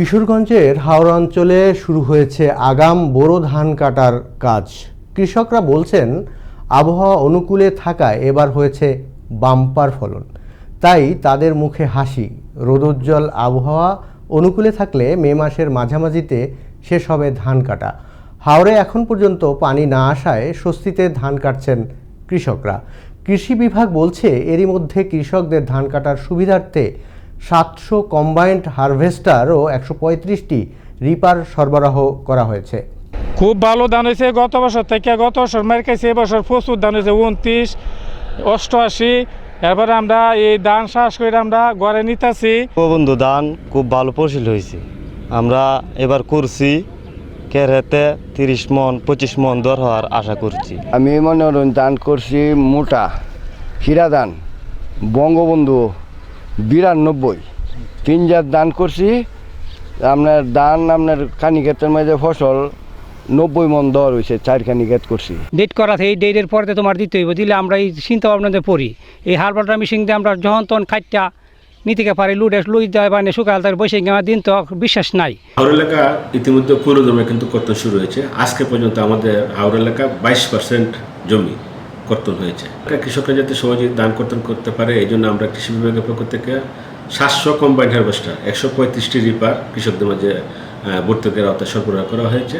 কিশোরগঞ্জের হাওড়া অঞ্চলে শুরু হয়েছে আগাম বোরো ধান কাটার কাজ। কৃষকরা বলছেন, আবহাওয়া অনুকূলে থাকায় এবার হয়েছে বাম্পার ফলন। তাই তাদের মুখে হাসি। রোদোজ্জ্বল আবহাওয়া অনুকূলে থাকলে মে মাসের মাঝামাঝিতে শেষ হবে ধান কাটা। হাওড়ে এখন পর্যন্ত পানি না আসায় স্বস্তিতে ধান কাটছেন কৃষকরা। কৃষি বিভাগ বলছে, এরই মধ্যে কৃষকদের ধান কাটার সুবিধার্থে সাতশো কম্বাইন্ড হারভেস্টার ও একশো পঁয়ত্রিশটি রিপার সরবরাহ করা হয়েছে। খুব ভালো ধান হয়েছে গত বছর থেকে গত বছর মার খাইছে এবছর প্রচুর ধান হয়েছে উনত্রিশ অষ্টআশি। এরপরে আমরা এই ধান চাষ করে আমরা ঘরে নিতেছি। বন্ধু ধান খুব ভালো ফসল হয়েছে। আমরা এবার করছি কেরেতে তিরিশ মন পঁচিশ মন দর হওয়ার আশা করছি। আমি মনে করুন দান করছি মোটা হীরা দান বঙ্গবন্ধু বিরানব্বই। তিন জাত দান করছি। আপনার দান আপনার কানিকেতের মাঝে ফসল নব্বই মন দর হয়েছে চার কানিকেত করছি। ডেট করা থাকে এই ডেটের পরে তোমার দিতে হইব দিলে আমরা এই চিন্তা ভাবনাতে পড়ি। এই হারবালটা মেশিন দিয়ে আমরা যখন তখন খাইটা নিতে পারি লুডে লুই দেয় মানে শুকাল তার বসে আমার দিন তো বিশ্বাস নাই। হাওড় এলাকা ইতিমধ্যে পুরো জমি কিন্তু করতে শুরু হয়েছে। আজকে পর্যন্ত আমাদের হাওড় এলাকা বাইশ পার্সেন্ট জমি। কর্তন হয়েছে। কৃষকরা যাতে সহজে দান কর্তন করতে পারে, এই জন্য আমরা কৃষি বিভাগের পক্ষ থেকে সাতশো কম্বাইন্ড হারভেস্টার একশো পঁয়ত্রিশটি রিপার কৃষকদের মাঝে ভর্তুকের আওতায় সরবরাহ করা হয়েছে।